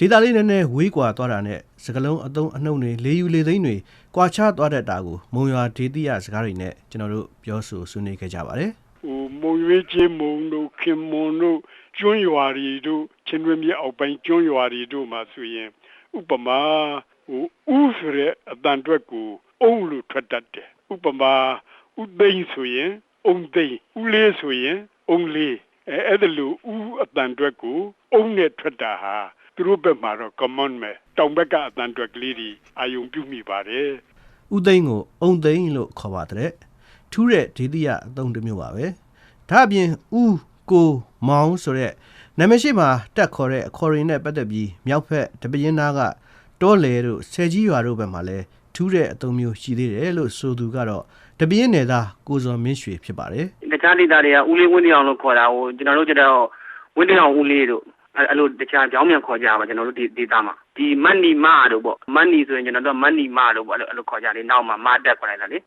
ဒေတာလေးနည်းနည်းဝေးကွာသွားတာနဲ့စကလုံးအသုံးအနှုံတွေလေးယူလေးသိန်းတွေကွာခြားသွားတတ်တာကိုမုံရွာဒေတိယစကားတွေနဲ့ကျွန်တော်တို့ပြောဆိုဆွေးနွေးခဲ့ကြပါတယ်ဟိုမုံရွေးချင်းမုံတို့ခင်မွန်တို့ကျွန်းရွာတွေတို့ချင်းတွင်းမြေအောက်ပိုင်းကျွန်းရွာတွေတို့မှာဆိုရင်ဥပမာဟိုဥဆိုတဲ့အတန်တွက်ကိုအုံလို့ထွက်တတ်တယ်ဥပမာဥသိန်းဆိုရင်အုံသိန်းဥလေးဆိုရင်အုံလေးအဲအဲ့ဒါလို့ဥအတန်တွက်ကိုအုံနဲ့ထွက်တာဟာ သူတို့ဘက်မှာတော့ common ပဲတောင်ဘက်ကအတန်တွက်ကလေးတွေအာယုံပြုမိပါတယ်ဥသိန်းကိုအုံသိန်းလို့ခေါ်ပါတယ်ထူးတဲ့ဒေတိယအသုံးတစ်မျိုးပါပဲဒါအပြင်ဥကိုမောင်ဆိုတဲ့နာမည်ရှိမှာတက်ခေါ်တဲ့အခေါ်ရင်းနဲ့ပတ်သက်ပြီးမြောက်ဖက်တပင်းသားကတောလေတို့ဆယ်ကြီးရွာတို့ဘက်မှာလဲထူးတဲ့အသုံးမျိုးရှိသေးတယ်လို့ဆိုသူကတော့တပင်းနယ်သားကိုစော်မင်းရွှေဖြစ်ပါတယ်တခြားဒေသတွေကဦးလေးဝင်းတောင်လို့ခေါ်တာဟိုကျွန်တော်တို့ကျတော့ဝင်းတောင်ဦးလေးတို့ အဲ့အဲ့လိုတခြားကြောင်းမြန်ခေါ်ကြပါကျွန်တော်တို့ဒီဒေသမှာဒီမန်နီမာတို့ပေါ့မန်နီဆိုရင်ကျွန်တော်တို့ကမန်နီမာတို့ပေါ့အဲ့လိုအဲ့လိုခေါ်ကြလေနောက်မှာမာတက်ခေါ်လိုက်တာလေ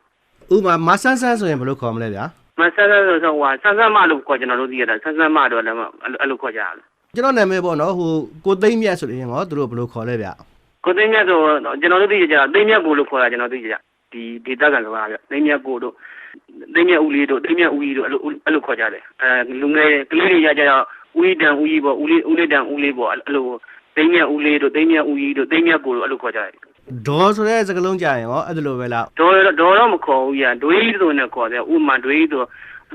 ဥပမာမဆန်းဆန်းဆိုရင်ဘယ်လိုခေါ်မလဲဗျာမဆန်းဆန်းဆိုဆိုဟိုဆန်းဆန်းမလို့ခေါ်ကျွန်တော်တို့သိရတာဆန်းဆန်းမတို့လည်းအဲ့လိုအဲ့လိုခေါ်ကြတယ်ကျွန်တော်နာမည်ပေါ့နော်ဟိုကိုသိမ့်မြတ်ဆိုရင်ဟောသူတို့ဘယ်လိုခေါ်လဲဗျာကိုသိန်းမြတ်ဆိုကျွန်တော်တို့သိကြတာသိန်းမြတ်ကိုလို့ခေါ်တာကျွန်တော်သိကြဒီဒေသကစကားပြသိန်းမြတ်ကိုတို့သိန်းမြတ်ဦးလေးတို့သိန်းမြတ်ဦးကြီးတို့အဲ့လိုအဲ့လိုခေါ်ကြတယ်အဲလူငယ်ကလေးတွေရကြတော့ ဦးကြီးတန်ဦးကြီးပေါ့ဦးလေးဦးလေးတန်ဦးလေးပေါ့အဲ့လိုသိန်းမြတ်ဦးလေးတို့သိန်းမြတ်ဦးကြီးတို့သိန်းမြတ်ကိုတို့အဲ့လိုခေါ်ကြတယ်ဒေါ်ဆိုတဲ့စကားလုံးကြာရင်ဟောအဲ့ဒါလိုပဲလားဒေါ်ဒေါ်တော့မခေါ်ဘူးကြီးဒွေးဆိုနေခေါ်တယ်ဥမာဒွေးဆို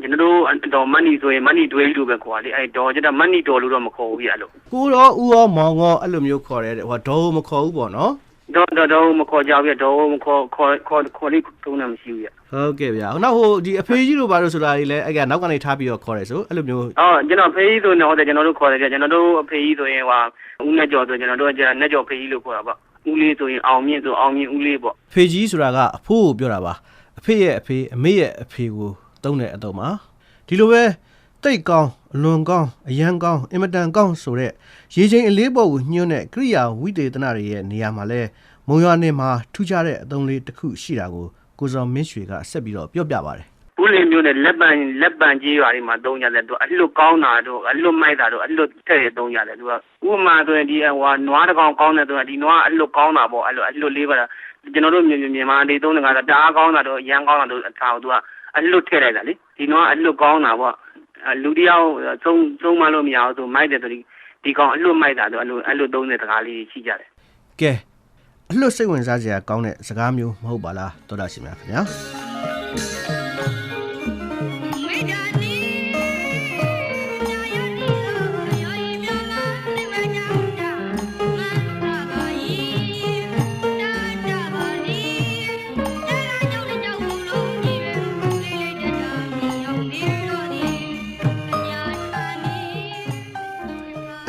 ကျွန်တော်တို့ဒေါ်မန်နီဆိုရင်မန်နီဒွေးလို့ပဲခေါ်တာလေအဲဒေါ်ကျတော့မန်နီဒေါ်လို့တော့မခေါ်ဘူးကြီးအဲ့လိုကိုရောဥရောမောင်ရောအဲ့လိုမျိုးခေါ်တယ်တဲ့ဟောဒေါ်မခေါ်ဘူးပေါ့နော် ဒေါ်ဒေါ်ဒေါ်မခေါ်ကြဘူးဒေါ်မခေါ်ခေါ်ခေါ်ခေါ်လေးကုန်းနေမရှိဘူးကြီးဟုတ်ကဲ့ဗျာနောက်ဟိုဒီအဖေကြီးတို့ဘာလို့ဆိုတာကြီးလဲအဲ့ကနောက်ကနေထားပြီးတော့ခေါ်တယ်ဆိုအဲ့လိုမျိုးအော်ကျွန်တော်ဖေးကြီးဆိုနေဟုတ်တယ်ကျွန်တော်တို့ခေါ်တယ်ကျွန်တော်တို့အဖေကြီးဆိုရင်ဟိုဦးနဲ့ကျော်ဆိုကျွန်တော်တို့ကနဲ့ကျော်ဖေးကြီးလို့ခေါ်တာပေါ့ဦးလေးဆိုရင်အောင်မြင့်ဆိုအောင်မြင့်ဦးလေးပေါ့ဖေကြီးဆိုတာကအဖိုးကိုပြောတာပါအဖေရဲ့အဖေအမေရဲ့အဖေကိုတုံးတဲ့အတော့မှာဒီလိုပဲ တိတ်ကောင်းအလွန်ကောင်းအရန်ကောင်းအင်မတန်ကောင်းဆိုတဲ့ရေချင်းအလေးပေါ်ကိုညှို့တဲ့ကရိယာဝိသေသနာတွေရဲ့နေရာမှာလဲမုံရွာနယ်မှာထူးခြားတဲ့အသုံးလေးတစ်ခုရှိတာကိုကိုစော်မင်းရွှေကဆက်ပြီးတော့ပြောပြပါတယ်ဦးလေးမျိုးနဲ့လက်ပံလက်ပံကြီးရွာတွေမှာတုံးရတယ်သူအလွတ်ကောင်းတာတို့အလွတ်မိုက်တာတို့အလွတ်ထည့်ရတုံးရတယ်သူကဥပမာဆိုရင်ဒီဟိုနွားတစ်ကောင်ကောင်းတယ်ဆိုရင်ဒီနွားအလွတ်ကောင်းတာပေါ့အလွတ်အလွတ်လေးပါကျွန်တော်တို့မြန်မာဒေသုံးတကားတအားကောင်းတာတို့ရန်ကောင်းတာတို့အထားသူကအလွတ်ထည့်လိုက်တာလေဒီနွားအလွတ်ကောင်းတာပေါ့ လူတယောက်သုံးသုံးမလို့မရအောင်ဆိုမိုက်တယ်ဆိုဒီဒီကောင်အလွတ်မိုက်တာတို့အလွတ်အလွတ်သုံးတဲ့တကားလေးရှိကြတယ်ကဲအလွတ်စိတ်ဝင်စားစရာကောင်းတဲ့စကားမျိုးမဟုတ်ပါလားတော်တာရှင်များခင်ဗျာ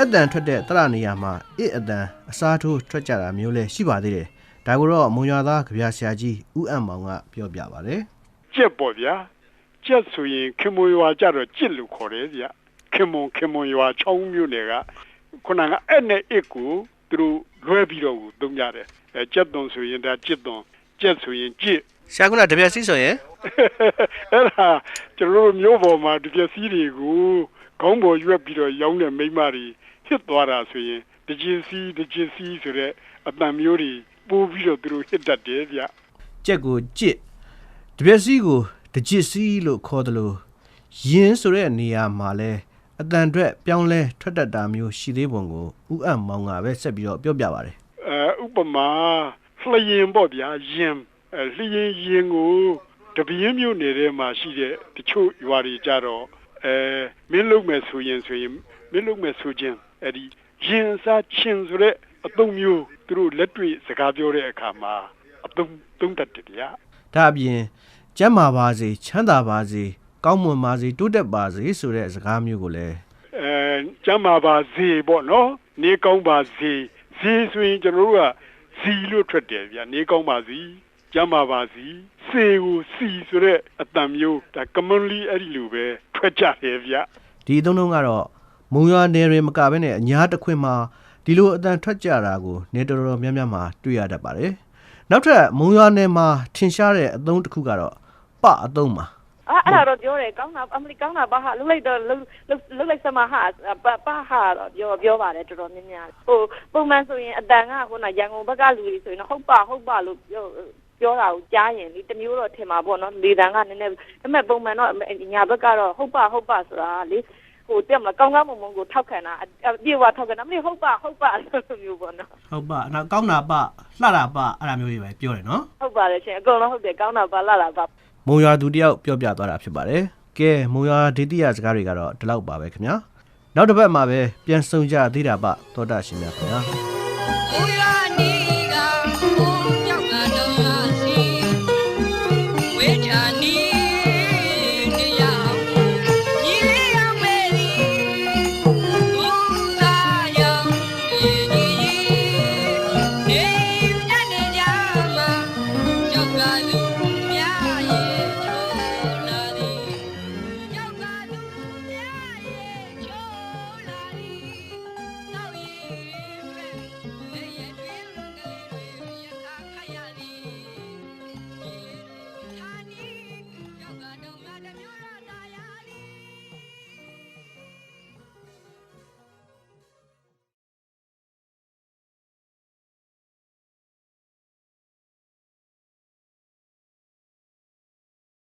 အတန်ထွက်တဲ့တရနေရာမှာအစ်အတန်အစားထိုးထွက်ကြတာမျိုးလဲရှိပါသေးတယ်ဒါကိုတော့မုံရွာသားကြပြဆရာကြီးဦးအံမောင်ကပြောပြပါတယ်ကြက်ပေါ့ဗျာကြက်ဆိုရင်ခင်မွန်ရွာကြတော့ကြစ်လို့ခေါ်တယ်ဗျာခင်မွန်ခင်မွန်ရွာချောင်းမြို့နယ်ကခုနကအဲ့နဲ့အစ်ကိုသူတို့လွဲပြီးတော့ကိုသုံးကြတယ်အဲကြက်သွန်ဆိုရင်ဒါကြစ်သွန်ကြက်ဆိုရင်ကြစ်ဆရာကကြပြစီဆိုရင်အဲ့ဒါကျွန်တော်တို့မျိုးပေါ်မှာဒီပစ္စည်းတွေကို ခေါင်းပေါ်ရွက်ပြီးတော့ရောင်းတဲ့မိန်းမတွေဟစ်သွားတာဆိုရင်တကြင်စီတကြင်စီဆိုတဲ့အတန်မျိုးတွေပိုးပြီးတော့သူတို့ဟစ်တတ်တယ်ဗျကြက်ကိုကြစ်တပြက်စီကိုတကြစ်စီလို့ခေါ်တယ်လို့ယင်းဆိုတဲ့နေရာမှာလဲအတန်အတွက်ပြောင်းလဲထွက်တတ်တာမျိုးရှိသေးပုံကိုဦးအံမောင်ကပဲဆက်ပြီးတော့ပြောပြပါတယ်အဲဥပမာလျင်ပေါ့ဗျာယင်အဲလျင်ယင်ကိုတပင်းမျိုးနယ်ထဲမှာရှိတဲ့တချို့ရွာတွေကြတော့ အဲမင်းလုံးမဲ့ဆိုရင်ဆိုရင်မင်းလုံးမဲ့ဆိုခြင်းအဲ့ဒီယင်စားချင်းဆိုတဲ့အသုံးမျိုးသူတို့လက်တွေ့စကားပြောတဲ့အခါမှာအသုံးသုံးတတ်တယ်ဗျာဒါအပြင်ကျမ်းမာပါစေချမ်းသာပါစေကောင်းမွန်ပါစေတိုးတက်ပါစေဆိုတဲ့စကားမျိုးကိုလည်းအဲကျမ်းမာပါစေပေါ့နော်နေကောင်းပါစေဇေဆိုရင်ကျွန်တော်တို့ကဇီလို့ထွက်တယ်ဗျာနေကောင်းပါစီ ကျမ်းမာပါစီစေကိုစီဆိုတဲ့အတန်မျိုးဒါ commonly အဲ့ဒီလိုပဲထွက်ကြတယ်ဗျာဒီအသုံးလုံးကတော့မုံရွာနယ်တွေမကဘဲနဲ့အညာတစ်ခွင်မှာဒီလိုအတန်ထွက်ကြတာကိုနေတော်တော်များများမှာတွေ့ရတတ်ပါတယ်နောက်ထပ်မုံရွာနယ်မှာထင်ရှားတဲ့အသုံးတစ်ခုကတော့ပအသုံးပါပအဲ့အဲ့ဒါတော့ပြောတယ်ကောင်းတာအမလီကောင်းတာပါဟာလှုပ်လိုက်တော့လှုပ်လှုပ်လှုပ်လိုက်စမဟာပါပါဟာတော့ပြောပြောပါတယ်တော်တော်များများဟိုပုံမှန်ဆိုရင်အတန်ကခုနရန်ကုန်ဘက်ကလူတွေဆိုရင်တော့ဟုတ်ပါဟုတ်ပါလို့ပြော ပြောတာကိုကြားရင်ဒီတမျိုးတော့ထင်မှာပေါ့နော်လေတန်ကနည်းနည်းဒါပေမဲ့ပုံမှန်တော့ညာဘက်ကတော့ဟုတ်ပါဟုတ်ပါဆိုတာလေဟိုတက်မလားကောင်းကောင်းမွန်မွန်ကိုထောက်ခံတာအပြေဝထောက်ခံတာမလို့ဟုတ်ပါဟုတ်ပါဆိုလိုမျိုးပေါ့နော်ဟုတ်ပါအဲ့တော့ကောင်းတာပလှတာပအဲ့ဒါမျိုးတွေပဲပြောတယ်နော်ဟုတ်ပါတယ်ရှင်အကုန်လုံးဟုတ်တယ်ကောင်းတာပါလာတာပါမုံရွာသူတယောက်ပြောပြသွားတာဖြစ်ပါတယ်ကဲမုံရွာဒေသရစကားတွေကတော့ဒီလောက်ပါပဲခင်ဗျာနောက်တစ်ပတ်မှာပဲပြန်ဆုံကြသေးတာပသောတာရှင်များခင်ဗျာ Oh,